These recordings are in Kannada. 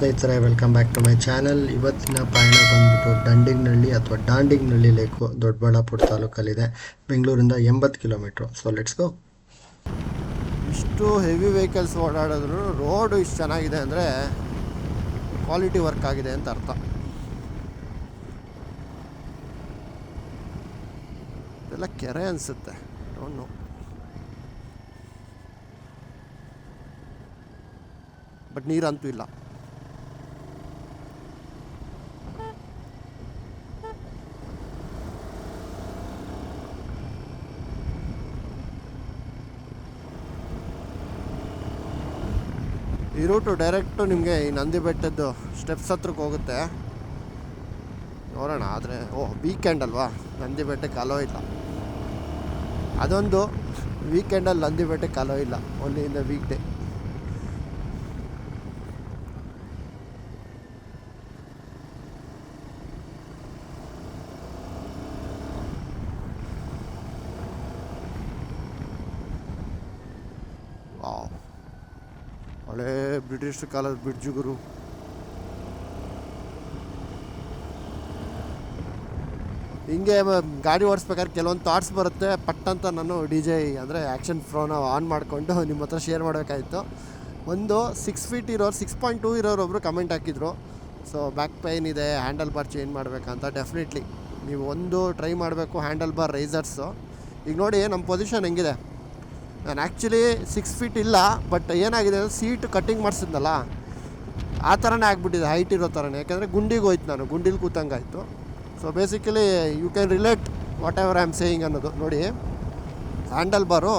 ಸ್ನೇಹಿತರೆ welcome back to my channel ಇವತ್ತಿನ ಪಯಣ ಬಂದ್ಬಿಟ್ಟು ದಂಡಿಗ್ನಳ್ಳಿ ಅಥವಾ ದಾಂಡಿಗ್ನಳ್ಳಿ ಲೇಕು, ದೊಡ್ಡಬಳ್ಳಾಪುರ ತಾಲೂಕಲ್ಲಿದೆ. ಬೆಂಗಳೂರಿಂದ ಎಂಬತ್ತು ಕಿಲೋಮೀಟ್ರು. ಸೊ ಲೆಟ್ಸ್ ಗೋ ಇಷ್ಟು ಹೆವಿ ವೆಹಿಕಲ್ಸ್ ಓಡಾಡಿದ್ರು ರೋಡು ಇಷ್ಟು ಚೆನ್ನಾಗಿದೆ ಅಂದರೆ ಕ್ವಾಲಿಟಿ ವರ್ಕ್ ಆಗಿದೆ ಅಂತ ಅರ್ಥ. ಇದೆಲ್ಲ ಕೆರೆ ಅನಿಸುತ್ತೆ. ಡೋಂಟ್ ಬಟ್ ನೀರಂತೂ ಇಲ್ಲ. ಈ ರೂಟು ಡೈರೆಕ್ಟು ನಿಮಗೆ ಈ ನಂದಿ ಬೆಟ್ಟದ್ದು ಸ್ಟೆಪ್ಸ್ ಹತ್ರಕ್ಕೆ ಹೋಗುತ್ತೆ. ನೋಡೋಣ, ಆದರೆ, ಓ ವೀಕೆಂಡ್ ಅಲ್ವಾ? ನಂದಿ ಬೆಟ್ಟಕ್ಕೆ ಅಲೋ ಇಲ್ಲ. ಅದೊಂದು ವೀಕೆಂಡಲ್ಲಿ ನಂದಿ ಬೆಟ್ಟಕ್ಕೆ ಅಲೋ ಇಲ್ಲ. Only in the weekday wow ಹಳೇ ಬ್ರಿಟಿಷ್ ಕಾಲದ ಬಿಡ್ಜುಗರು ಗುರು ಹಿಂಗೆ ಗಾಡಿ ಓಡಿಸ್ಬೇಕಾದ್ರೆ ಕೆಲವೊಂದು ಥಾಟ್ಸ್ ಬರುತ್ತೆ. ಪಟ್ ಅಂತ ನಾನು ಡಿ ಜೆ ಅಂದರೆ ಆ್ಯಕ್ಷನ್ ಫ್ರೋನ ಆನ್ ಮಾಡಿಕೊಂಡು ನಿಮ್ಮ ಹತ್ರ ಶೇರ್ ಮಾಡಬೇಕಾಯಿತು. ಒಂದು ಸಿಕ್ಸ್ ಫೀಟ್ ಇರೋರು ಸಿಕ್ಸ್ ಪಾಯಿಂಟ್ ಟೂ ಇರೋರು ಒಬ್ಬರು ಕಮೆಂಟ್ ಹಾಕಿದ್ರು. ಸೊ ಬ್ಯಾಕ್ ಪೈನ್ ಇದೆ ಹ್ಯಾಂಡಲ್ ಬಾರ್ ಚೇಂಜ್ ಮಾಡಬೇಕಂತ ಡೆಫಿನೆಟ್ಲಿ ನೀವು ಒಂದು ಟ್ರೈ ಮಾಡಬೇಕು ಹ್ಯಾಂಡಲ್ ಬಾರ್ ರೈಸರ್ಸು ಈಗ ನೋಡಿ, ನಮ್ಮ ಪೊಸಿಷನ್ ಹೆಂಗಿದೆ? ನಾನು ಆ್ಯಕ್ಚುಲಿ ಸಿಕ್ಸ್ ಫೀಟ್ ಇಲ್ಲ ಬಟ್ ಏನಾಗಿದೆ ಅಂದರೆ ಸೀಟ್ ಕಟ್ಟಿಂಗ್ ಮಾಡಿಸಿದ್ನಲ್ಲ, ಆ ಥರನೇ ಆಗಿಬಿಟ್ಟಿದೆ ಹೈಟ್ ಇರೋ ಥರನೇ ಯಾಕೆಂದರೆ ಗುಂಡಿಗೆ ಹೋಯ್ತು ನಾನು, ಗುಂಡಿಲಿ ಕೂತಂಗಾಯಿತು. So basically you can relate whatever I am saying ಅನ್ನೋದು. ನೋಡಿ ಹ್ಯಾಂಡಲ್ ಬಾರು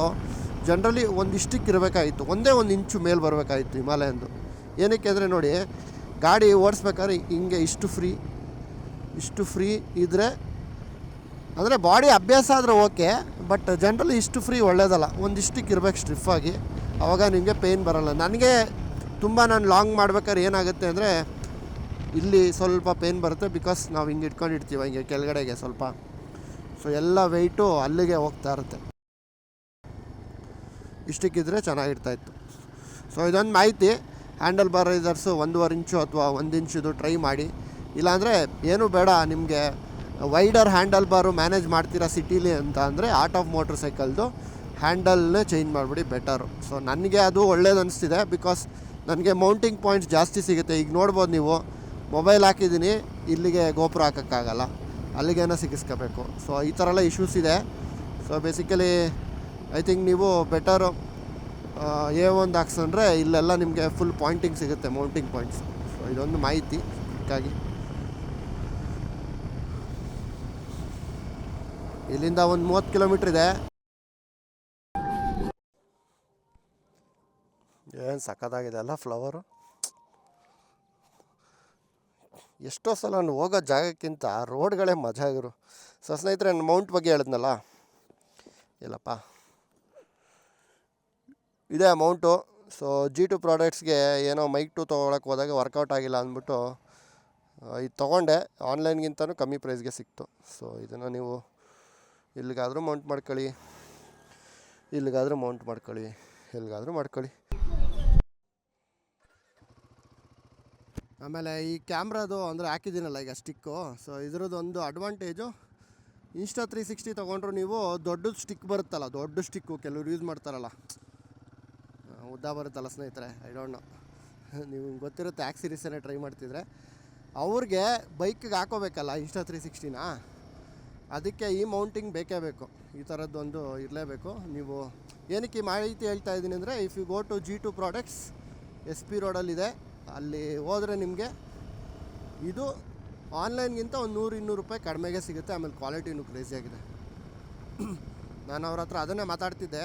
ಜನ್ರಲಿ ಒಂದಿಷ್ಟಕ್ಕೆ ಇರಬೇಕಾಗಿತ್ತು, ಒಂದೇ ಒಂದು ಇಂಚು ಮೇಲೆ ಬರಬೇಕಾಗಿತ್ತು ಹಿಮಾಲಯಂದು. ಏನಕ್ಕೆ ಅಂದರೆ ನೋಡಿ, ಗಾಡಿ ಓಡಿಸ್ಬೇಕಾದ್ರೆ ಹಿಂಗೆ ಇಷ್ಟು ಫ್ರೀ ಇಷ್ಟು ಫ್ರೀ ಇದ್ದರೆ ಅಂದರೆ ಬಾಡಿ ಅಭ್ಯಾಸ ಆದರೆ ಓಕೆ ಬಟ್ ಜನರಲಿ ಇಷ್ಟು ಫ್ರೀ ಒಳ್ಳೇದಲ್ಲ. ಒಂದಿಷ್ಟಕ್ಕೆ ಇರ್ಬೇಕು ಆಗಿ. ಆವಾಗ ನಿಮಗೆ ಪೇಯ್ನ್ ಬರಲ್ಲ. ನನಗೆ ತುಂಬ ನಾನು ಲಾಂಗ್ ಮಾಡ್ಬೇಕಾದ್ರೆ ಏನಾಗುತ್ತೆ ಅಂದರೆ, ಇಲ್ಲಿ ಸ್ವಲ್ಪ ಪೇಯ್ನ್ ಬರುತ್ತೆ ಬಿಕಾಸ್ ನಾವು ಹಿಂಗೆ ಇಟ್ಕೊಂಡಿರ್ತೀವಿ ಹಿಂಗೆ ಕೆಳಗಡೆಗೆ ಸ್ವಲ್ಪ. ಸೊ ಎಲ್ಲ ವೆಯ್ಟು ಅಲ್ಲಿಗೆ ಹೋಗ್ತಾ ಇರುತ್ತೆ. ಇಷ್ಟಕ್ಕಿದ್ರೆ ಚೆನ್ನಾಗಿರ್ತಾಯಿತ್ತು ಸೊ ಇದೊಂದು ಮಾಹಿತಿ. ಹ್ಯಾಂಡಲ್ ಬಾರ್ ರೈಸರ್ಸು ಒಂದೂವರೆ ಇಂಚು ಅಥವಾ ಒಂದು ಇಂಚಿದು ಟ್ರೈ ಮಾಡಿ. ಇಲ್ಲಾಂದರೆ ಏನೂ ಬೇಡ ನಿಮಗೆ. ವೈಡರ್ ಹ್ಯಾಂಡಲ್ ಬಾರು ಮ್ಯಾನೇಜ್ ಮಾಡ್ತೀರಾ ಸಿಟೀಲಿ ಅಂತ ಅಂದರೆ ಆರ್ಟ್ ಆಫ್ ಮೋಟ್ರ್ ಸೈಕಲ್ದು ಹ್ಯಾಂಡಲ್ನೇ ಚೇಂಜ್ ಮಾಡಿಬಿಡಿ ಬೆಟರು. ಸೊ ನನಗೆ ಅದು ಒಳ್ಳೇದು ಅನಿಸ್ತಿದೆ ಬಿಕಾಸ್ ನನಗೆ ಮೌಂಟಿಂಗ್ ಪಾಯಿಂಟ್ಸ್ ಜಾಸ್ತಿ ಸಿಗುತ್ತೆ. ಈಗ ನೋಡ್ಬೋದು ನೀವು, ಮೊಬೈಲ್ ಹಾಕಿದ್ದೀನಿ, ಇಲ್ಲಿಗೆ ಗೋಪುರ ಹಾಕೋಕ್ಕಾಗಲ್ಲ. ಅಲ್ಲಿಗೇನೋ ಸಿಗಿಸ್ಕೋಬೇಕು. ಸೊ ಈ ಥರ ಎಲ್ಲ ಇಶ್ಯೂಸ್ ಇದೆ. ಸೊ ಬೇಸಿಕಲಿ ಐ ಥಿಂಕ್ ನೀವು ಬೆಟರು ಎ ಒಂದು ಹಾಕ್ಸಂದ್ರೆ ಇಲ್ಲೆಲ್ಲ ನಿಮಗೆ ಫುಲ್ ಪಾಯಿಂಟಿಂಗ್ ಸಿಗುತ್ತೆ, ಮೌಂಟಿಂಗ್ ಪಾಯಿಂಟ್ಸ್. ಸೊ ಇದೊಂದು ಮಾಹಿತಿ ಹೀಗಾಗಿ ಇಲ್ಲಿಂದ ಒಂದು ಮೂವತ್ತು ಕಿಲೋಮೀಟ್ರ್ ಇದೆ. ಏನು ಸಖತ್ತಾಗಿದೆ ಅಲ್ಲ ಫ್ಲವರು ಎಷ್ಟೋ ಸಲ ನಾನು ಹೋಗೋ ಜಾಗಕ್ಕಿಂತ ರೋಡ್ಗಳೇ ಮಜಾ ಆಗಿರು ಸೊ ಸ್ನೇಹಿತರೆ ನಾನು ಮೌಂಟ್ ಬಗ್ಗೆ ಹೇಳಿದ್ನಲ್ಲ? ಇಲ್ಲಪ್ಪ. ಇದೆ ಅಮೌಂಟು ಸೊ ಜಿ ಟು ಪ್ರಾಡಕ್ಟ್ಸ್ಗೆ ಏನೋ ಮೈಕ್ ಟು ತೊಗೊಳಕ್ಕೆ ಹೋದಾಗ ವರ್ಕೌಟ್ ಆಗಿಲ್ಲ ಅಂದ್ಬಿಟ್ಟು ಇದು ತೊಗೊಂಡೆ. ಆನ್ಲೈನ್ಗಿಂತಲೂ ಕಮ್ಮಿ ಪ್ರೈಸ್ಗೆ ಸಿಕ್ತು. ಸೊ ಇದನ್ನು ನೀವು ಇಲ್ಲಿಗಾದರೂ ಮೌಂಟ್ ಮಾಡ್ಕೊಳ್ಳಿ. ಇಲ್ಲಿಗಾದರೂ ಮೌಂಟ್ ಮಾಡ್ಕೊಳ್ಳಿ. ಎಲ್ಲಿಗಾದರೂ ಮಾಡ್ಕೊಳ್ಳಿ. ಆಮೇಲೆ ಈ ಕ್ಯಾಮ್ರಾದು ಅಂದರೆ ಹಾಕಿದ್ದೀನಲ್ಲ ಈಗ ಸ್ಟಿಕ್ಕು ಸೊ ಇದ್ರದ್ದು ಒಂದು ಅಡ್ವಾಂಟೇಜು ಇನ್ಸ್ಟಾ ತ್ರೀ ಸಿಕ್ಸ್ಟಿ ತೊಗೊಂಡ್ರು ನೀವು ದೊಡ್ಡದು ಸ್ಟಿಕ್ ಬರುತ್ತಲ್ಲ, ದೊಡ್ಡ ಸ್ಟಿಕ್ಕು ಕೆಲವರು ಯೂಸ್ ಮಾಡ್ತಾರಲ್ಲ. ಉದ್ದ ಬರುತ್ತಲ್ಲ ಸ್ನೇಹಿತರೆ ಐ ಡೋಂಟ್ ನೋ ನೀವು ಗೊತ್ತಿರುತ್ತೆ ಆ್ಯಕ್ ಸೀರೀಸನ್ನೇ ಟ್ರೈ ಮಾಡ್ತಿದ್ರೆ. ಅವ್ರಿಗೆ ಬೈಕಿಗೆ ಹಾಕೋಬೇಕಲ್ಲ ಇನ್ಸ್ಟಾ ತ್ರೀ ಸಿಕ್ಸ್ಟಿನ ಅದಕ್ಕೆ ಈ ಮೌಂಟಿಂಗ್ ಬೇಕೇ ಬೇಕು. ಈ ಥರದ್ದೊಂದು ಇರಲೇಬೇಕು. ನೀವು ಏನಕ್ಕೆ ಈ ಮಾಹಿತಿ ಹೇಳ್ತಾ ಇದ್ದೀನಿ ಅಂದರೆ if you go to G two products S P ರೋಡಲ್ಲಿದೆ ಅಲ್ಲಿ ಹೋದರೆ ನಿಮಗೆ ಇದು ಆನ್ಲೈನ್ಗಿಂತ ಒಂದು ನೂರು, ಇನ್ನೂರು ರೂಪಾಯಿ ಕಡಿಮೆಗೆ ಸಿಗುತ್ತೆ. ಆಮೇಲೆ ಕ್ವಾಲಿಟಿನೂ ಕ್ರೇಜಿಯಾಗಿದೆ ನಾನು ಅವ್ರ ಹತ್ರ ಅದನ್ನೇ ಮಾತಾಡ್ತಿದ್ದೆ.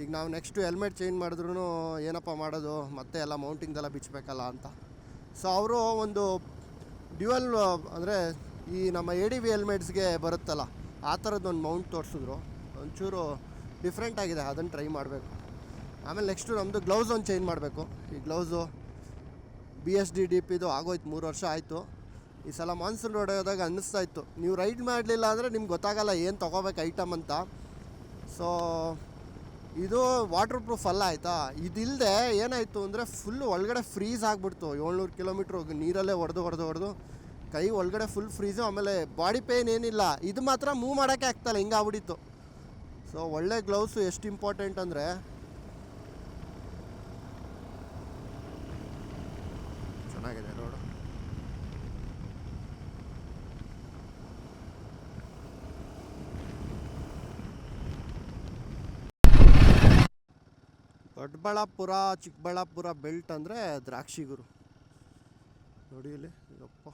ಈಗ ನಾವು ನೆಕ್ಸ್ಟು ಹೆಲ್ಮೆಟ್ ಚೇಂಜ್ ಮಾಡಿದ್ರೂ ಏನಪ್ಪ ಮಾಡೋದು? ಮತ್ತೆ ಎಲ್ಲ ಮೌಂಟಿಂಗ್ದೆಲ್ಲ ಬಿಚ್ಚಬೇಕಲ್ಲ ಅಂತ. ಸೊ ಅವರು ಒಂದು ಡ್ಯುವಲ್ ಅಂದರೆ ಈ ನಮ್ಮ ಎ ಡಿ ವಿ ಹೆಲ್ಮೆಟ್ಸ್ಗೆ ಬರುತ್ತಲ್ಲ, ಆ ಥರದ್ದೊಂದು ಮೌಂಟ್ ತೋರಿಸಿದ್ರು. ಒಂಚೂರು ಡಿಫ್ರೆಂಟ್ ಆಗಿದೆ ಅದನ್ನು ಟ್ರೈ ಮಾಡಬೇಕು. ಆಮೇಲೆ ನೆಕ್ಸ್ಟು ನಮ್ಮದು ಗ್ಲೌಸ್ ಒಂದು ಚೇಂಜ್ ಮಾಡಬೇಕು. ಈ gloves B S D D ಪಿದು ಆಗೋಯ್ತು, ಮೂರು ವರ್ಷ ಆಯಿತು. ಈ ಸಲ ಮಾನ್ಸೂನ್ ರೋಡ್ ಹೋದಾಗ ಅನ್ನಿಸ್ತಾ ಇತ್ತು. ನೀವು ರೈಡ್ ಮಾಡಲಿಲ್ಲ ಅಂದರೆ ನಿಮ್ಗೆ ಗೊತ್ತಾಗಲ್ಲ ಏನು ತೊಗೋಬೇಕು ಐಟಮ್ ಅಂತ. ಸೊ ಇದು ವಾಟರ್ ಪ್ರೂಫ್ ಅಲ್ಲ ಆಯಿತಾ? ಇದಿಲ್ಲದೆ ಏನಾಯಿತು ಅಂದರೆ ಫುಲ್ ಒಳಗಡೆ ಫ್ರೀಸ್ ಆಗಿಬಿಡ್ತು. ಏಳ್ನೂರು ಕಿಲೋಮೀಟ್ರ್ ನೀರಲ್ಲೇ ಹೊಡೆದು ಹೊಡೆದು ಹೊಡೆದು ಕೈ ಒಳಗಡೆ ಫುಲ್ ಫ್ರೀಸು ಆಮೇಲೆ ಬಾಡಿ ಪೇಯ್ನ್ ಏನಿಲ್ಲ. ಇದು ಮಾತ್ರ ಮೂವ್ ಮಾಡೋಕ್ಕೆ ಆಗ್ತಲ್ಲ ಹಿಂಗೆ ಆಗ್ಬಿಡಿತ್ತು ಸೊ ಒಳ್ಳೆ ಗ್ಲೌಸು ಎಷ್ಟು ಇಂಪಾರ್ಟೆಂಟ್ ಅಂದರೆ ಚೆನ್ನಾಗಿದೆ ರೋಡು ದೊಡ್ಡಬಳ್ಳಾಪುರ, ಚಿಕ್ಕಬಳ್ಳಾಪುರ ಬೆಲ್ಟ್ ಅಂದರೆ ದ್ರಾಕ್ಷಿಗುರು ನೋಡಿ ಇಲ್ಲಿ, ಯಪ್ಪ.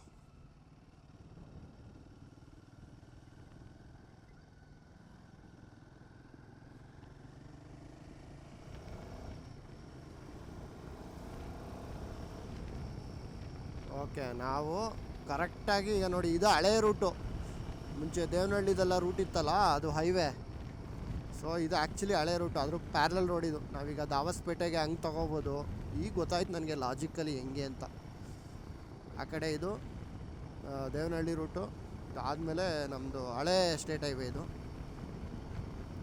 ಓಕೆ, ನಾವು ಕರೆಕ್ಟಾಗಿ ಈಗ ನೋಡಿ, ಇದು ಹಳೆ ರೂಟು. ಮುಂಚೆ ದೇವನಹಳ್ಳಿದೆಲ್ಲ ರೂಟ್ ಇತ್ತಲ್ಲ, ಅದು ಹೈವೇ. ಸೊ ಇದು ಆ್ಯಕ್ಚುಲಿ ಹಳೆ ರೂಟು ಅದ್ರ ಪ್ಯಾರಲಲ್ ರೋಡ್ ಇದು. ನಾವೀಗ ದಾವಸ್ಪೇಟೆಗೆ ಹಂಗೆ ತೊಗೋಬೋದು. ಈಗ ಗೊತ್ತಾಯ್ತು ನನಗೆ ಲಾಜಿಕಲಿ ಹೆಂಗೆ ಅಂತ. ಆ ಕಡೆ ಇದು ದೇವನಹಳ್ಳಿ ರೂಟು. ಆದಮೇಲೆ ನಮ್ಮದು ಹಳೆ ಸ್ಟೇಟ್ ಹೈವೇ ಇದು.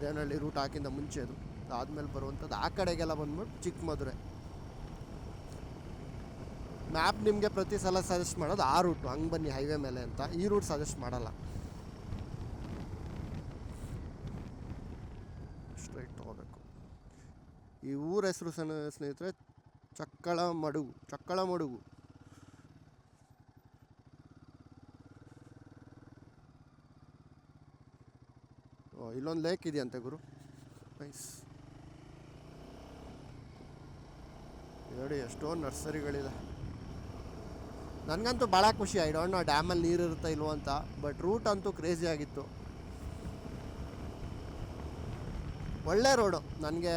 ದೇವನಹಳ್ಳಿ ರೂಟ್ ಹಾಕಿಂದ ಮುಂಚೆ ಇದು. ಆದಮೇಲೆ ಬರುವಂಥದ್ದು ಆ ಕಡೆಗೆಲ್ಲ ಬಂದ್ಬಿಟ್ಟು ಚಿಕ್ಕಮದುರೆ ಮ್ಯಾಪ್ ನಿಮಗೆ ಪ್ರತಿ ಸಲ ಸಜೆಸ್ಟ್ ಮಾಡೋದು ಆ ರೂಟು ಹಂಗೆ ಬನ್ನಿ ಹೈವೇ ಮೇಲೆ ಅಂತ. ಈ ರೂಟ್ ಸಜೆಸ್ಟ್ ಮಾಡಲ್ಲ. ಸ್ಟ್ರೈಟ್ ಹೋಗಬೇಕು. ಈ ಊರ ಹೆಸರು ಸಣ್ಣ ಸ್ನೇಹಿತರೆ ಚಕ್ಕಳ ಮಡುಗು ಚಕ್ಕಳ ಮಡುಗು ಓ, ಇಲ್ಲೊಂದು ಲೇಕ್ ಇದೆಯಂತೆ ಗುರು. ನೈಸ್ ನೋಡಿ ಎಷ್ಟೋ ನರ್ಸರಿಗಳಿದೆ. ನನಗಂತೂ ಭಾಳ ಖುಷಿ. ಐ ಡೋಂಟ್ ನೋ ಡ್ಯಾಮಲ್ಲಿ ನೀರು ಇರುತ್ತಾ ಇಲ್ವೋ ಅಂತ ಬಟ್ ರೂಟ್ ಅಂತೂ ಕ್ರೇಜಿ ಆಗಿತ್ತು. ಒಳ್ಳೆ ರೋಡು ನನಗೆ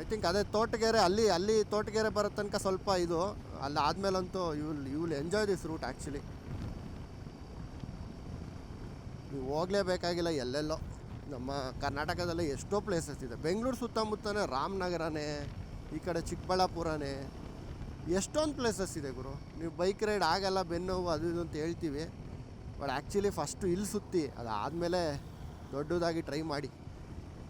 ಐ ಥಿಂಕ್ ಅದೇ ತೋಟಗೆರೆ, ಅಲ್ಲಿ ಅಲ್ಲಿ ತೋಟಗೆರೆ ಬರೋ ತನಕ ಸ್ವಲ್ಪ ಇದು, ಅಲ್ಲಿ ಆದಮೇಲಂತೂ you you will enjoy this route actually ನೀವು ಹೋಗಲೇಬೇಕಾಗಿಲ್ಲ ಎಲ್ಲೆಲ್ಲೋ. ನಮ್ಮ ಕರ್ನಾಟಕದಲ್ಲಿ ಎಷ್ಟೋ ಪ್ಲೇಸಸ್ ಇದೆ. ಬೆಂಗಳೂರು ಸುತ್ತಮುತ್ತನೇ ರಾಮನಗರನೇ, ಈ ಕಡೆ ಚಿಕ್ಕಬಳ್ಳಾಪುರನೇ ಎಷ್ಟೊಂದು ಪ್ಲೇಸಸ್ ಇದೆ ಗುರು. ನೀವು ಬೈಕ್ ರೈಡ್ ಆಗಲ್ಲ ಬೆನ್ನೋವು ಅದು ಇದು ಅಂತ ಹೇಳ್ತೀವಿ. ಬಟ್ ಆ್ಯಕ್ಚುಲಿ ಫಸ್ಟು ಇಲ್ಲಿ ಸುತ್ತಿ, ಅದಾದಮೇಲೆ ದೊಡ್ಡದಾಗಿ ಟ್ರೈ ಮಾಡಿ.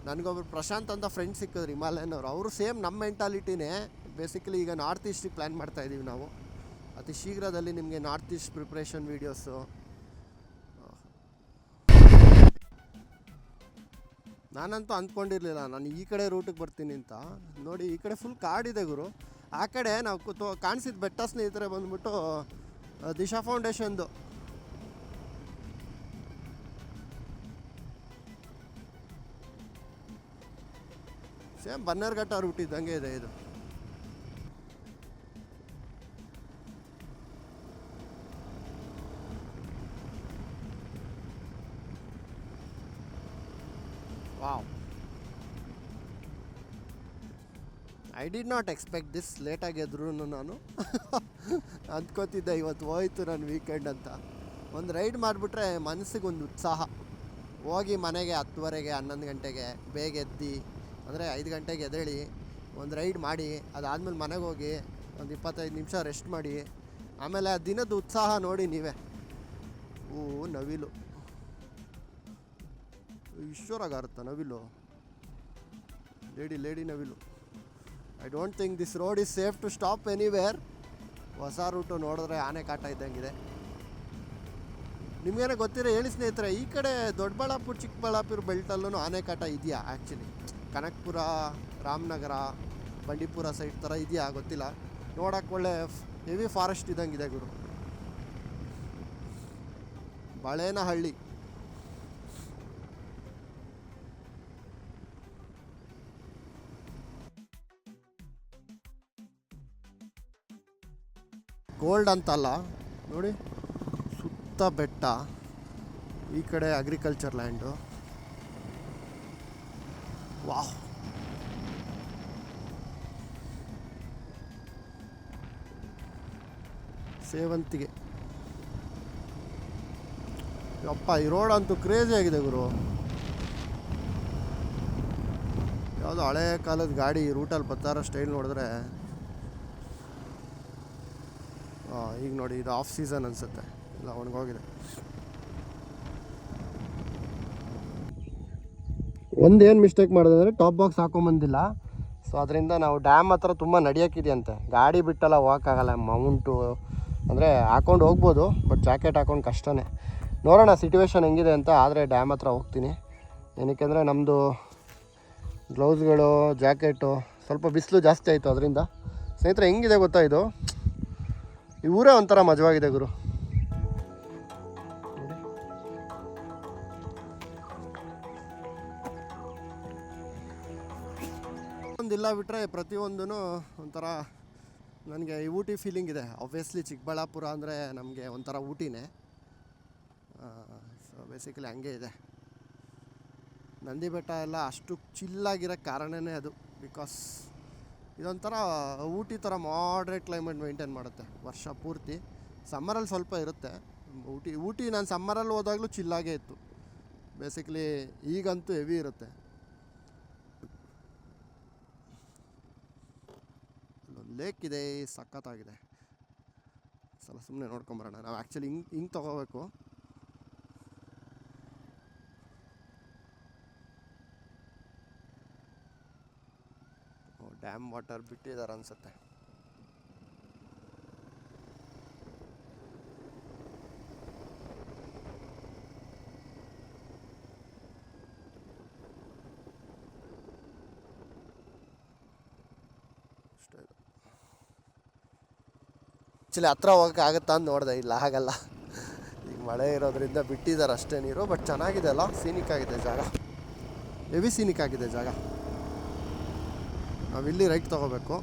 ನನಗೊಬ್ರು ಪ್ರಶಾಂತ್ ಅಂತ ಫ್ರೆಂಡ್ ಸಿಕ್ಕಿದ್ರು ಹಿಮಾಲಯನವರು. ಅವರು ಸೇಮ್ ನಮ್ಮ ಮೆಂಟಾಲಿಟಿನೇ ಬೇಸಿಕಲಿ ಈಗ ನಾರ್ತ್ ಈಸ್ಟಿಗೆ ಪ್ಲ್ಯಾನ್ ಮಾಡ್ತಾ ಇದ್ದೀವಿ ನಾವು. ಅತಿ ಶೀಘ್ರದಲ್ಲಿ ನಿಮಗೆ ನಾರ್ತ್ ಈಸ್ಟ್ ಪ್ರಿಪ್ರೇಷನ್ ವೀಡಿಯೋಸು ನಾನಂತೂ ಅಂದ್ಕೊಂಡಿರಲಿಲ್ಲ, ನಾನು ಈ ಕಡೆ ರೂಟಿಗೆ ಬರ್ತೀನಿ ಅಂತ. ನೋಡಿ, ಈ ಕಡೆ ಫುಲ್ ಕಾಡಿದೆ ಗುರು. ಆ ಕಡೆ ನಾವು ಕೂತು ಕಾಣಿಸಿದ ಬೆಟ್ಟ ಸ್ನೇಹಿತರೆ ಬಂದ್ಬಿಟ್ಟು ದಿಶಾ ಫೌಂಡೇಶನ್ದು. ಸೇಮ್ ಬನ್ನೇರ್ಘಟ್ಟ ರೂಟ್ ಇದ್ದಂಗೆ ಇದೆ ಇದು. ಡಿಡ್ ನಾಟ್ ಎಕ್ಸ್ಪೆಕ್ಟ್ ದಿಸ್ ಲೇಟಾಗಿ ಎದ್ರು ನಾನು. ಅಂದ್ಕೋತಿದ್ದೆ ಇವತ್ತು ಹೋಯ್ತು ನನ್ನ ವೀಕೆಂಡ್ ಅಂತ. ಒಂದು ರೈಡ್ ಮಾಡಿಬಿಟ್ರೆ ಮನಸ್ಸಿಗೆ ಒಂದು ಉತ್ಸಾಹ. ಹೋಗಿ ಮನೆಗೆ ಹತ್ತುವರೆಗೆ, ಹನ್ನೊಂದು ಗಂಟೆಗೆ ಬೇಗ ಎದ್ದು, ಅಂದರೆ ಐದು ಗಂಟೆಗೆ ಎದ್ದೇಳಿ, ಒಂದು ರೈಡ್ ಮಾಡಿ, ಅದಾದಮೇಲೆ ಮನೆಗೆ ಹೋಗಿ ಒಂದು ಇಪ್ಪತ್ತೈದು ನಿಮಿಷ ರೆಸ್ಟ್ ಮಾಡಿ, ಆಮೇಲೆ ಆ ದಿನದ ಉತ್ಸಾಹ ನೋಡಿ ನೀವೇ. ಓ ನವಿಲು. ಈಶ್ವರಾಗಾರುತ್ತಾ ನವಿಲು. ಲೇಡಿ ಲೇಡಿ ನವಿಲು. I don't think this road is safe to stop anywhere ಹೊಸ ರೂಟು ನೋಡಿದ್ರೆ ಆನೆ ಕಾಟ ಇದ್ದಂಗಿದೆ. ನಿಮಗೇನೋ ಗೊತ್ತಿರೋ, ಹೇಳಿ ಸ್ನೇಹಿತರೆ, ಈ ಕಡೆ ದೊಡ್ಡಬಳ್ಳಾಪುರ, ಚಿಕ್ಕಬಳ್ಳಾಪುರ ಬೆಲ್ಟಲ್ಲೂ ಆನೆ ಕಾಟ ಇದೆಯಾ ಆ್ಯಕ್ಚುಲಿ ಕನಕಪುರ, ರಾಮನಗರ, ಬಂಡೀಪುರ ಸೈಡ್ ಥರ ಇದೆಯಾ ಗೊತ್ತಿಲ್ಲ. ನೋಡೋಕೆ ಒಳ್ಳೆ ಹೆವಿ ಫಾರೆಸ್ಟ್ ಇದ್ದಂಗಿದೆ ಗುರು. ಬಾಳೇನಹಳ್ಳಿ. ಗೋಲ್ಡ್ ಅಂತಲ್ಲ, ನೋಡಿ, ಸುತ್ತ ಬೆಟ್ಟ, ಈ ಕಡೆ ಅಗ್ರಿಕಲ್ಚರ್ ಲ್ಯಾಂಡು ವಾಹ್. ಸೇವಂತಿಗೆ. ಅಪ್ಪ ಈ ರೋಡ್ ಅಂತೂ ಕ್ರೇಜಿ ಆಗಿದೆ ಗುರು. ಯಾವುದೋ ಹಳೆ ಕಾಲದ ಗಾಡಿ ರೂಟಲ್ಲಿ ಬರ್ತಾರೋ ಸ್ಟೈಲ್ ನೋಡಿದ್ರೆ ಈಗ ನೋಡಿ, ಇದು ಆಫ್ ಸೀಸನ್ ಅನಿಸುತ್ತೆ. ಇಲ್ಲ ಒಣಗೋಗಿದೆ ಒಂದೇನು ಮಿಸ್ಟೇಕ್ ಮಾಡಿದೆ ಅಂದರೆ ಟಾಪ್ ಬಾಕ್ಸ್ ಹಾಕೊಂಬಂದಿಲ್ಲ. ಸೊ ಅದರಿಂದ ನಾವು ಡ್ಯಾಮ್ ಹತ್ರ ತುಂಬ ನಡೆಯೋಕ್ಕಿದೆಯಂತೆ ಗಾಡಿ ಬಿಟ್ಟೆಲ್ಲ ಹೋಗೋಕ್ಕಾಗಲ್ಲ ಮೌಂಟು ಅಂದರೆ ಹಾಕೊಂಡು ಹೋಗ್ಬೋದು ಬಟ್ ಜಾಕೆಟ್ ಹಾಕೊಂಡು ಕಷ್ಟನೇ. ನೋಡೋಣ ಸಿಟುವೇಶನ್ ಹೆಂಗಿದೆ ಅಂತ, ಆದರೆ ಡ್ಯಾಮ್ ಹತ್ರ ಹೋಗ್ತೀನಿ. ಏನಕ್ಕೆ ಅಂದರೆ ನಮ್ಮದು ಗ್ಲೌಸ್ಗಳು ಜಾಕೆಟು ಸ್ವಲ್ಪ ಬಿಸಿಲು ಜಾಸ್ತಿ ಆಯಿತು ಅದರಿಂದ. ಸ್ನೇಹಿತರೆ, ಹೆಂಗಿದೆ ಗೊತ್ತಾ ಇದು? ಈ ಊರೇ ಒಂಥರ ಮಜವಾಗಿದೆ ಗುರು. ಒಂದಿಲ್ಲ ಬಿಟ್ಟರೆ ಪ್ರತಿಯೊಂದೂ ಒಂಥರ ನನಗೆ ಈ ಊಟಿ ಫೀಲಿಂಗ್ ಇದೆ. ಆಬ್ವಿಯಸ್ಲಿ ಚಿಕ್ಕಬಳ್ಳಾಪುರ ಅಂದರೆ ನಮಗೆ ಒಂಥರ ಊಟಿನೇ. ಸೊ ಬೇಸಿಕಲಿ ಹಂಗೆ ಇದೆ. ನಂದಿ ಬೆಟ್ಟ ಎಲ್ಲ ಅಷ್ಟು ಚಿಲ್ಲಾಗಿರೋ ಕಾರಣನೇ ಅದು. ಬಿಕಾಸ್ ಇದೊಂಥರ ಊಟಿ ಥರ ಮಾಡ್ರೇಟ್ ಕ್ಲೈಮೇಟ್ ಮೇಂಟೈನ್ ಮಾಡುತ್ತೆ, ವರ್ಷ ಪೂರ್ತಿ. ಸಮ್ಮರಲ್ಲಿ ಸ್ವಲ್ಪ ಇರುತ್ತೆ. ಊಟಿ ಊಟಿ ನಾನು ಸಮ್ಮರಲ್ಲಿ ಹೋದಾಗಲೂ ಚಿಲ್ಲಾಗೇ ಇತ್ತು. ಬೇಸಿಕಲಿ ಈಗಂತೂ ಹೆವಿ ಇರುತ್ತೆ. ಅಲ್ಲೊಂದು ಲೇಕ್ ಇದೆ, ಸಖತ್ತಾಗಿದೆ. ಸಲ ಸುಮ್ಮನೆ ನೋಡ್ಕೊಂಬರೋಣ. ನಾವು ಆ್ಯಕ್ಚುಲಿ ಹಿಂಗೆ ಹಿಂಗೆ ತೊಗೋಬೇಕು. ಡ್ಯಾಮ್ ವಾಟರ್ ಬಿಟ್ಟಿದ್ದಾರೆ ಅನ್ಸುತ್ತೆ. ಆ್ಯಕ್ಚುಲಿ ಹತ್ರ ಹೋಗಕ್ಕೆ ಆಗುತ್ತಾ ಅಂತ ನೋಡಿದೆ, ಇಲ್ಲ ಆಗಲ್ಲ. ಈಗ ಮಳೆ ಇರೋದ್ರಿಂದ ಬಿಟ್ಟಿದ್ದಾರೆ ಅಷ್ಟೇ ನೀರು ಬಟ್ ಚೆನ್ನಾಗಿದೆ ಅಲ್ಲ? ಸೀನಿಕ್ ಆಗಿದೆ ಜಾಗ. ಹೆವಿ ಸೀನಿಕ್ ಆಗಿದೆ ಜಾಗ. ನಾವಿಲ್ಲಿ ರೈಟ್ ತಗೋಬೇಕು.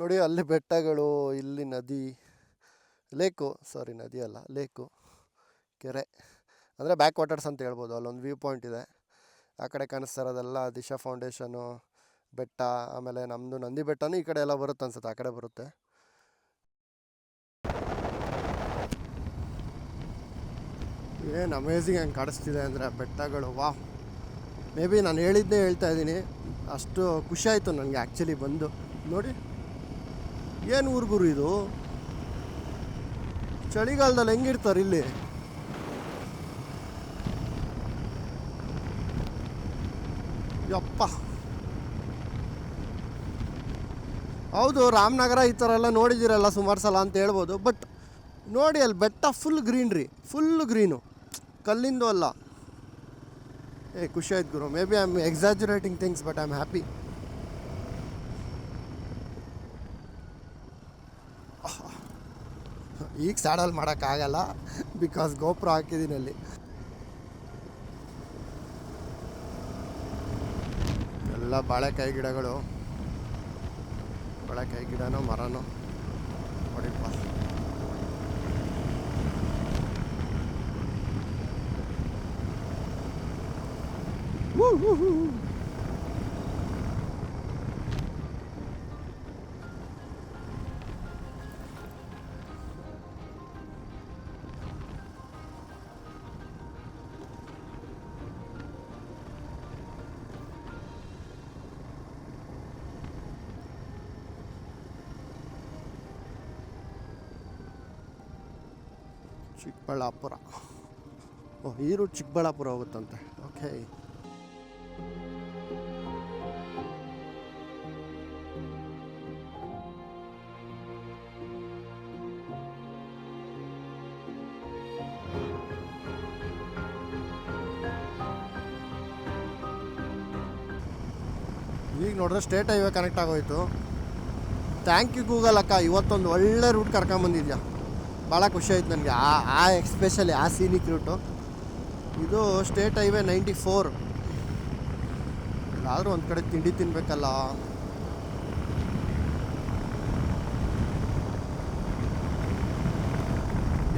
ನೋಡಿ ಅಲ್ಲಿ ಬೆಟ್ಟಗಳು, ಇಲ್ಲಿ ನದಿ, ಲೇಕು ಸಾರಿ ನದಿ ಅಲ್ಲ, ಲೇಕು, ಕೆರೆ, ಅಂದರೆ ಬ್ಯಾಕ್ ವಾಟರ್ಸ್ ಅಂತ ಹೇಳ್ಬೋದು, ಅಲ್ಲೊಂದು ವ್ಯೂ ಪಾಯಿಂಟ್ ಇದೆ. ಆ ಕಡೆ ಕಾಣಿಸ್ತಾ ಇರೋದೆಲ್ಲ ದಿಶಾ ಫೌಂಡೇಶನು ಬೆಟ್ಟ, ಆಮೇಲೆ ನಮ್ಮದು ನಂದಿ ಬೆಟ್ಟನೂ ಈ ಕಡೆ ಎಲ್ಲ ಬರುತ್ತೆ ಅನ್ಸುತ್ತೆ, ಆ ಕಡೆ ಬರುತ್ತೆ. ಏನು ಅಮೇಝಿಂಗ್ ಹಂಗೆ ಕಾಣಿಸ್ತಿದೆ ಅಂದರೆ ಬೆಟ್ಟಗಳು ವಾಹ್ ಮೇ ಬಿ ನಾನು ಹೇಳಿದ್ದೇ ಹೇಳ್ತಾ ಇದ್ದೀನಿ, ಅಷ್ಟು ಖುಷಿ ಆಯಿತು ನನಗೆ ಆ್ಯಕ್ಚುಲಿ ಬಂದು. ನೋಡಿ. ಏನು ಊರುಗುರು ಇದು? ಚಳಿಗಾಲದಲ್ಲಿ ಹೆಂಗಿರ್ತಾರೆ ಇಲ್ಲಿ? ಯಪ್ಪ. ಹೌದು, ರಾಮನಗರ ಈ ಥರ ಎಲ್ಲ ನೋಡಿದ್ದೀರಲ್ಲ ಸುಮಾರು ಸಲ ಅಂತ ಹೇಳ್ಬೋದು. ಬಟ್ ನೋಡಿ ಅಲ್ಲಿ ಬೆಟ್ಟ ಫುಲ್ ಗ್ರೀನ್ರಿ ಫುಲ್ ಗ್ರೀನು ಕಲ್ಲಿಂದು ಅಲ್ಲ. ಏ ಖುಷಿಯಾಯ್ತು ಗುರು. May be I am exaggerating things but I am happy ಈಗ ಸ್ಯಾಡಲ್ ಮಾಡೋಕ್ಕಾಗಲ್ಲ ಬಿಕಾಸ್ ಗೋಪುರ ಹಾಕಿದ್ದೀನಿ ಅಲ್ಲಿ. ಎಲ್ಲ ಬಾಳೆಕಾಯಿ ಗಿಡಗಳು. ಬಾಳೆಕಾಯಿ ಗಿಡನೂ ಮರನೂ. ನೋಡಿಪ್ಪ. ವೂ, ವೂ, ವೂ, ಚಿಕ್ಕಬಳ್ಳಾಪುರ. ಓ ಈ ರೂಟ್ ಚಿಕ್ಕಬಳ್ಳಾಪುರ ಹೋಗುತ್ತಂತೆ. ಓಕೆ. ಈಗ ನೋಡಿದ್ರೆ ಸ್ಟೇಟ್ ಹೈವೇ ಕನೆಕ್ಟ್ ಆಗೋಯ್ತು. ಥ್ಯಾಂಕ್ ಯು ಗೂಗಲ್ ಅಕ್ಕ, ಇವತ್ತೊಂದು ಒಳ್ಳೆ ರೂಟ್ ಕರ್ಕೊಂಬಂದಿದ್ಯಾ? ಭಾಳ ಖುಷಿ ಆಯ್ತು ನನಗೆ. ಆ ಆ ಎಕ್ಸ್ಪೆಷಲಿ ಆ ಸೀನಿಕ್ ರೂಟು ಇದು ಸ್ಟೇಟ್ ಹೈವೇ ನೈಂಟಿ ಫೋರ್ ಆದರೂ ಒಂದು ಕಡೆ ತಿಂಡಿ ತಿನ್ನಬೇಕಲ್ಲ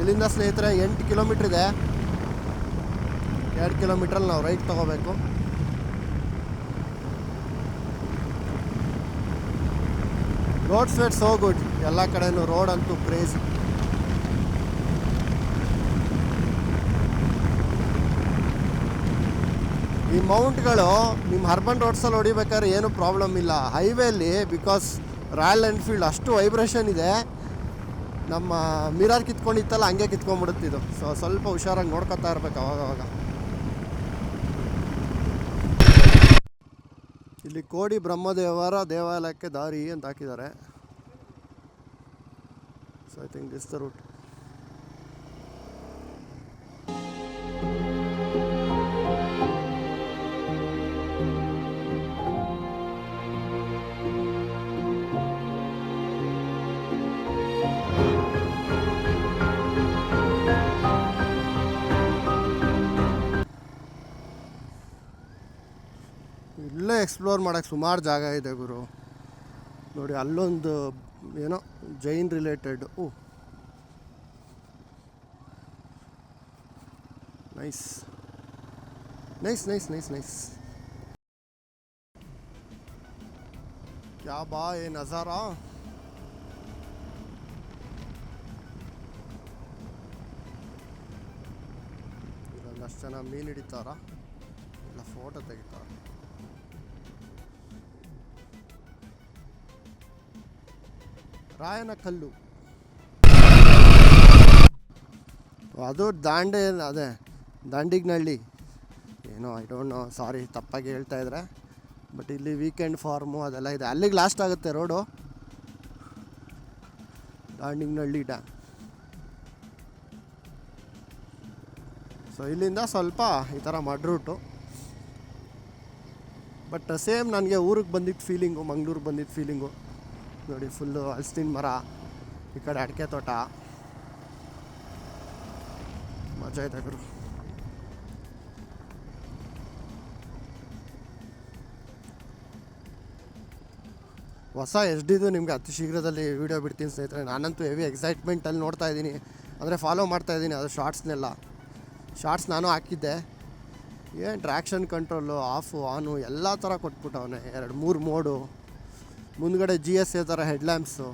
ಇಲ್ಲಿಂದ ಸ್ನೇಹಿತರೆ, ಎಂಟು ಕಿಲೋಮೀಟ್ರ್ ಇದೆ. ಎರಡು ಕಿಲೋಮೀಟ್ರಲ್ಲಿ ನಾವು ರೈಟ್ ತೊಗೋಬೇಕು. ರೋಡ್ ಸ್ವೇಟ್ ಸೋ ಗುಡ್ ಎಲ್ಲ ಕಡೆಯೂ ರೋಡ್ ಅಂತೂ ಕ್ರೇಜಿ ಈ ಮೌಂಟ್ಗಳು ನಿಮ್ಮ ಅರ್ಬನ್ ರೋಡ್ಸಲ್ಲಿ ಹೊಡಿಬೇಕಾದ್ರೆ ಏನು ಪ್ರಾಬ್ಲಮ್ ಇಲ್ಲ. ಹೈವೇಲಿ, ಬಿಕಾಸ್ ರಾಯಲ್ ಎನ್ಫೀಲ್ಡ್ ಅಷ್ಟು ವೈಬ್ರೇಷನ್ ಇದೆ. ನಮ್ಮ ಮಿರರ್ ಕಿತ್ಕೊಂಡಿತ್ತಲ್ಲ, ಹಂಗೆ ಕಿತ್ಕೊಂಡ್ಬಿಡುತ್ತೆ ಇದು. ಸೊ ಸ್ವಲ್ಪ ಹುಷಾರಾಗಿ ನೋಡ್ಕೊತಾ ಇರ್ಬೇಕು ಅವಾಗವಾಗ ಅವಾಗ. ಇಲ್ಲಿ ಕೋಡಿ ಬ್ರಹ್ಮದೇವರ ದೇವಾಲಯಕ್ಕೆ ದಾರಿ ಅಂತ ಹಾಕಿದ್ದಾರೆ. So I think this the route ಇಲ್ಲೇ ಎಕ್ಸ್ಪ್ಲೋರ್ ಮಾಡೋಕ್ಕೆ ಸುಮಾರು ಜಾಗ ಇದೆ ಗುರು. ನೋಡಿ ಅಲ್ಲೊಂದು, ಏನೋ Jain related oh nice nice nice nice nice ಕ್ಯಾ ಬಾ ಏ ನಜಾರಾ? ಅಷ್ಟು ಜನ ಮೀನು ಹಿಡಿತಾರ. ಇಲ್ಲ ಫೋಟೋ ತೆಗಿತಾರ. ರಾಯನ ಕಲ್ಲು. ಅದು ದಾಂಡೆ ಅದೇ, ದಾಂಡಿಗ್ನಳ್ಳಿ. ಏನೋ ಐ ಡೋಂಟ್ ನೋ ಸಾರಿ ತಪ್ಪಾಗಿ ಹೇಳ್ತಾ ಇದ್ರೆ. ಬಟ್ ಇಲ್ಲಿ ವೀಕೆಂಡ್ ಫಾರ್ಮು ಅದೆಲ್ಲ ಇದೆ. ಅಲ್ಲಿಗೆ ಲಾಸ್ಟ್ ಆಗುತ್ತೆ ರೋಡು ದಾಂಡಿಗ್ನಳ್ಳಿ ಡ್ಯಾಮ್ ಸೊ ಇಲ್ಲಿಂದ ಸ್ವಲ್ಪ ಈ ಥರ ಮಡ್ ರೂಟು ಬಟ್ ಸೇಮ್ ನನಗೆ ಊರಿಗೆ ಬಂದಿದ್ದ ಫೀಲಿಂಗು ಮಂಗ್ಳೂರಿಗೆ ಬಂದಿದ್ದ ಫೀಲಿಂಗು ನೋಡಿ ಫುಲ್ಲು ಹಲಸಿನ ಮರ, ಈ ಕಡೆ ಅಡಿಕೆ ತೋಟ. ಮಜಾ ಇದೆ ಗುರು. ಹೊಸ ಎಸ್ ಡಿದು ನಿಮಗೆ ಅತಿ ಶೀಘ್ರದಲ್ಲಿ ವೀಡಿಯೋ ಬಿಡ್ತೀನಿ ಸ್ನೇಹಿತರೆ. ನಾನಂತೂ ಹೆವಿ ಎಕ್ಸೈಟ್ಮೆಂಟಲ್ಲಿ ನೋಡ್ತಾ ಇದ್ದೀನಿ. ಅಂದರೆ ಫಾಲೋ ಮಾಡ್ತಾ ಇದ್ದೀನಿ ಅದು ಶಾರ್ಟ್ಸ್ನೆಲ್ಲ ಶಾರ್ಟ್ಸ್ ನಾನು ಹಾಕಿದ್ದೆ. ಏನು ಟ್ರ್ಯಾಕ್ಷನ್ ಕಂಟ್ರೋಲು ಆಫು ಆನು ಎಲ್ಲ ಥರ ಕೊಟ್ಬಿಟ್ಟವನೆ. ಎರಡು, ಮೂರು ಮೋಡು ಮುಂದ್ಗಡೆ ಜಿ ಎಸ್ ಎ ಥರ ಹೆಡ್ಲ್ಯಾಂಪ್ಸು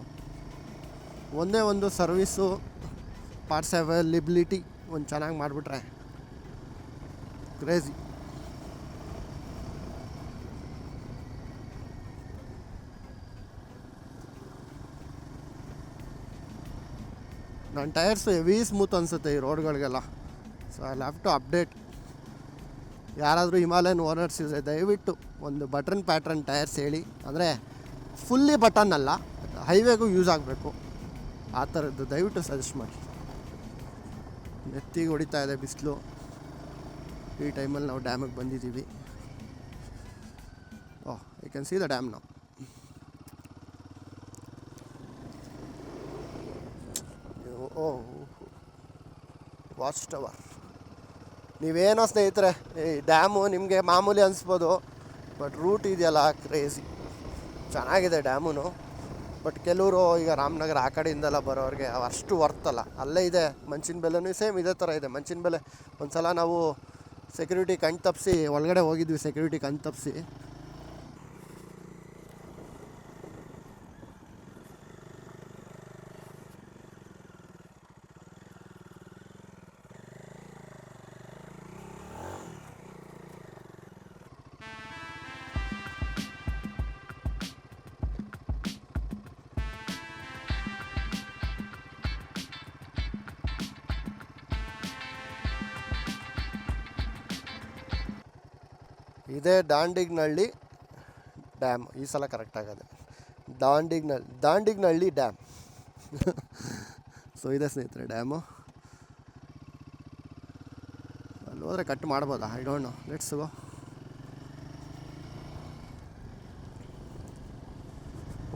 ಒಂದೇ ಒಂದು ಸರ್ವೀಸು ಪಾರ್ಟ್ಸ್ ಅವೈಲಿಬಿಲಿಟಿ ಒಂದು ಚೆನ್ನಾಗಿ ಮಾಡಿಬಿಟ್ರೆ ಕ್ರೇಜಿ ನನ್ನ ಟೈರ್ಸು ಹೆವಿ ಸ್ಮೂತ್ ಅನಿಸುತ್ತೆ ಈ ರೋಡ್ಗಳಿಗೆಲ್ಲ so I have to update ಯಾರಾದರೂ ಹಿಮಾಲಯನ್ ಓನರ್ಸ್ ಇದೆ ದಯವಿಟ್ಟು ಒಂದು ಬಟನ್ ಪ್ಯಾಟ್ರನ್ ಟೈರ್ಸ್ ಹೇಳಿ. ಅಂದರೆ ಫುಲ್ಲಿ ಬಟನ್ ಅಲ್ಲ ಹೈವೇಗೂ ಯೂಸ್ ಆಗಬೇಕು. ಆ ಥರದ್ದು ದಯವಿಟ್ಟು ಸಜೆಸ್ಟ್ ಮಾಡಿ. ನೆತ್ತಿಗೆ ಹೊಡಿತಾ ಇದೆ ಬಿಸಿಲು. ಈ ಟೈಮಲ್ಲಿ ನಾವು ಡ್ಯಾಮಿಗೆ ಬಂದಿದ್ದೀವಿ. ಓಹ್ I can see the dam ನಾವು ಓ ವಾಚ್ ಟವರ್ ನೀವೇನೋ ಸ್ನೇಹಿತರೆ, ಈ ಡ್ಯಾಮು ನಿಮಗೆ ಮಾಮೂಲಿ ಅನಿಸ್ಬೋದು ಬಟ್ ರೂಟ್ ಇದೆಯಲ್ಲ ಕ್ರೇಜಿ ಚೆನ್ನಾಗಿದೆ ಡ್ಯಾಮುನು. ಬಟ್ ಕೆಲವರು ಈಗ ರಾಮನಗರ ಆ ಕಡೆಯಿಂದೆಲ್ಲ ಬರೋರಿಗೆ ಅಷ್ಟು ವರ್ತಲ್ಲ ಅಲ್ಲೇ. ಇದೆ ಮಂಚಿನ ಬೆಲೆನೂ ಸೇಮ್ ಇದೇ ಥರ ಇದೆ. ಮಂಚಿನ ಬೆಲೆ ಒಂದು ಸಲ ನಾವು ಸೆಕ್ಯೂರಿಟಿ ಕಣ್ ತಪ್ಪಿಸಿ, ಒಳಗಡೆ ಹೋಗಿದ್ವಿ ಸೆಕ್ಯೂರಿಟಿ ಕಣ್ ತಪ್ಪಿಸಿ. ಇದೇ ದಾಂಡಿಗ್ನಳ್ಳಿ ಡ್ಯಾಮ್, ಈ ಸಲ correct ದಾಂಡಿಗ್ನಳ್, Dandiganahalli Dandiganahalli dam. So ಇದೆ ಸ್ನೇಹಿತರೆ ಡ್ಯಾಮು. ಅಲ್ಲಿ ಹೋದರೆ ಕಟ್ ಮಾಡ್ಬೋದಾ? I don't know let's go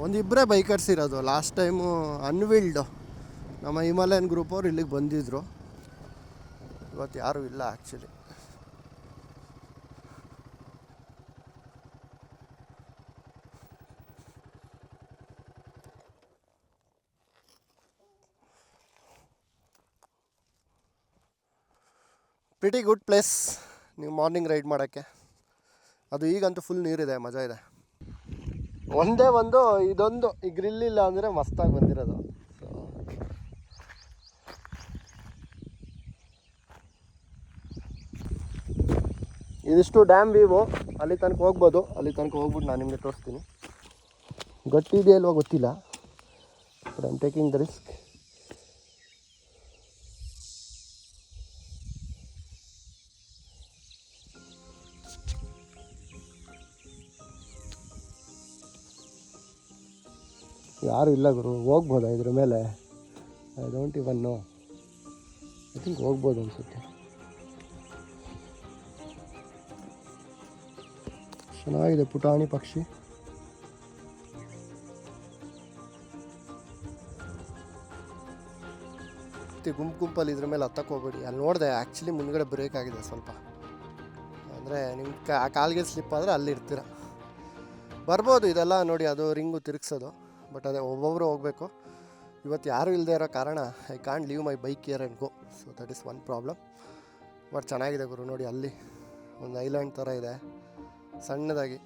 ಒಂದಿಬ್ಬರೇ bikers ಇರೋದು. ಲಾಸ್ಟ್ ಟೈಮು ಅನ್ವಿಲ್ಡು ನಮ್ಮ ಹಿಮಾಲಯನ್ ಗ್ರೂಪ್ ಅವ್ರು ಇಲ್ಲಿಗೆ ಬಂದಿದ್ದರು ಇವತ್ತು ಯಾರೂ ಇಲ್ಲ ಆ್ಯಕ್ಚುಲಿ ಪ್ರಿಟಿ ಗುಡ್ ಪ್ಲೇಸ್ ನೀವು ಮಾರ್ನಿಂಗ್ ರೈಡ್ ಮಾಡೋಕ್ಕೆ. ಅದು ಈಗಂತೂ ಫುಲ್ ನೀರಿದೆ, ಮಜಾ ಇದೆ. ಒಂದೇ ಒಂದು, ಇದೊಂದು, ಈ ಗ್ರಿಲ್ ಇಲ್ಲ ಅಂದರೆ ಮಸ್ತಾಗಿ ಬಂದಿರೋದು. ಇದಿಷ್ಟು ಡ್ಯಾಮ್ ವೀವು ಅಲ್ಲಿ ತನಕ ಹೋಗ್ಬೋದು. ಅಲ್ಲಿ ತನಕ ಹೋಗ್ಬಿಟ್ಟು ನಾನು ನಿಮಗೆ ತೋರಿಸ್ತೀನಿ. ಗಟ್ಟಿ ಇದೆಯೋ ಇಲ್ವೋ ಗೊತ್ತಿಲ್ಲ but I'm taking the risk ಯಾರು ಇಲ್ಲ ಗುರು, ಹೋಗ್ಬೋದಾ ಇದ್ರ ಮೇಲೆ? I don't even know. I think ಹೋಗ್ಬೋದು ಅನಿಸುತ್ತೆ. ಚೆನ್ನಾಗಿದೆ ಪುಟಾಣಿ ಪಕ್ಷಿ. ಗುಂಪು ಗುಂಪಲ್ಲಿ ಇದ್ರ ಮೇಲೆ ಹತ್ತಕ್ಕೆ ಹೋಗ್ಬೇಡಿ. ಅಲ್ಲಿ ನೋಡಿದೆ ಆ್ಯಕ್ಚುಲಿ ಮುಂದ್ಗಡೆ ಬ್ರೇಕ್ ಆಗಿದೆ ಸ್ವಲ್ಪ. ಅಂದರೆ ನಿಮ್ಮ ಕಾ ಕಾಲಿಗೆ ಸ್ಲಿಪ್ ಆದರೆ ಅಲ್ಲಿ ಇರ್ತೀರ. ಬರ್ಬೋದು, ಇದೆಲ್ಲ ನೋಡಿ, ಅದು ರಿಂಗು ತಿರುಗ್ಸೋದು. ಬಟ್ ಅದೇ ಒಬ್ಬೊಬ್ಬರು ಹೋಗಬೇಕು. ಇವತ್ತು ಯಾರೂ ಇಲ್ಲದೆ ಇರೋ ಕಾರಣ I can't leave my bike here and go so that is one problem but ಚೆನ್ನಾಗಿದೆ ಗುರು, ನೋಡಿ ಅಲ್ಲಿ ಒಂದು ಐಲ್ಯಾಂಡ್ ಥರ ಇದೆ. ಸಣ್ಣದಾಗಿ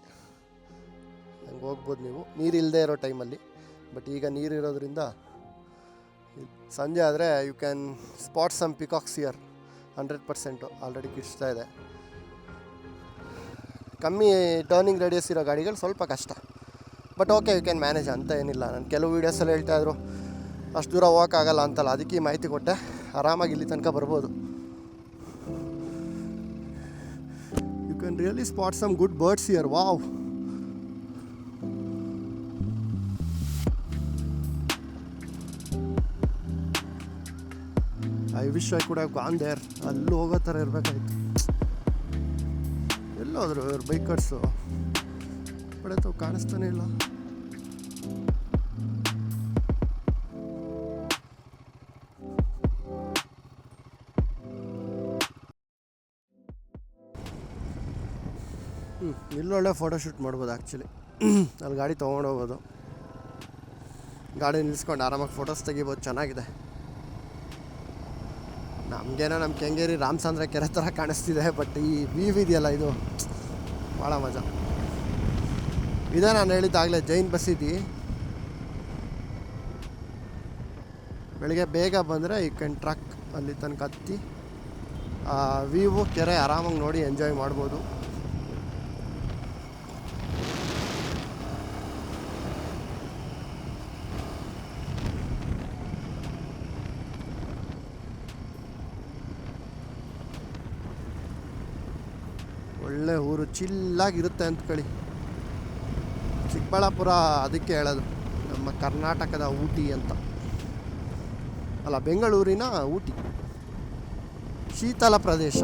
ಹಂಗೆ ಹೋಗ್ಬೋದು ನೀವು. ನೀರು ಇಲ್ಲದೆ ಇರೋ ಟೈಮಲ್ಲಿ ಬಟ್ ಈಗ ನೀರು ಇರೋದ್ರಿಂದ ಸಂಜೆ ಆದರೆ you can spot some peacocks here hundred percent already ಕಿಡ್ಸ್ತಾ ಇದೆ. ಕಮ್ಮಿ ಟರ್ನಿಂಗ್ ರೇಡಿಯಸ್ ಇರೋ ಗಾಡಿಗಳು ಸ್ವಲ್ಪ ಕಷ್ಟ. But okay you can manage ಅಂತ ಏನಿಲ್ಲ. ನಾನು ಕೆಲವು ವೀಡಿಯೋಸಲ್ಲಿ ಹೇಳ್ತಾ ಇದ್ರು, ಅಷ್ಟು ದೂರ ಹೋಗೋಕ್ಕಾಗಲ್ಲ ಅಂತಲ್ಲ, ಅದಕ್ಕೆ ಮಾಹಿತಿ ಕೊಟ್ಟೆ. ಆರಾಮಾಗಿ ಇಲ್ಲಿ ತನಕ ಬರ್ಬೋದು. You can really spot some good birds here wow I wish I ಕೂಡ ಗಾನ್ ದೇರ್ ಅಲ್ಲಿ ಹೋಗೋ ಥರ ಇರಬೇಕಾಯ್ತು. ಎಲ್ಲೋದ್ರು, ಇವ್ರು ಬೈಕರ್ಸು ತಾವು ಕಾಣಿಸ್ತಾನೆ ಇಲ್ಲ. ಹ್ಞೂ ಇಲ್ಲೊಳ್ಳೆ ಫೋಟೋಶೂಟ್ ಮಾಡ್ಬೋದು ಆ್ಯಕ್ಚುಲಿ ಅಲ್ಲಿ ಗಾಡಿ ತೊಗೊಂಡು ಹೋಗೋದು. ಗಾಡಿ ನಿಲ್ಸ್ಕೊಂಡು ಆರಾಮಾಗಿ ಫೋಟೋಸ್ ತೆಗಿಬೋದು, ಚೆನ್ನಾಗಿದೆ. ನಮಗೇನೋ ನಮ್ಮ ಕೆಂಗೇರಿ ರಾಮಚಂದ್ರ ಕೆರೆ ಥರ ಕಾಣಿಸ್ತಿದೆ ಬಟ್ ಈ ವೀವ್ ಇದೆಯಲ್ಲ ಇದು? ಭಾಳ ಮಜಾ. ಇದೇ, ನಾನು ಹೇಳಿದ್ದಾಗಲೇ ಜೈನ್ ಬಸೀದಿ ಬೆಳಿಗ್ಗೆ ಬೇಗ ಬಂದರೆ ಈ ಕ್ಯಾನ್ ಟ್ರಕ್ ಅಲ್ಲಿ ತನಕ ಹತ್ತಿ ವೀವು ಕೆರೆ ಆರಾಮಾಗಿ ನೋಡಿ ಎಂಜಾಯ್ ಮಾಡ್ಬೋದು. ಒಳ್ಳೆ ಊರು ಚಿಲ್ಲಾಗಿರುತ್ತೆ ಅಂದ್ಕೊಳ್ಳಿ ಚಿಕ್ಕಬಳ್ಳಾಪುರ ಅದಕ್ಕೆ ಹೇಳೋದು ನಮ್ಮ ಕರ್ನಾಟಕದ ಊಟಿ ಅಂತ. ಅಲ್ಲ ಬೆಂಗಳೂರಿನ ಊಟಿ. ಶೀತಲ ಪ್ರದೇಶ.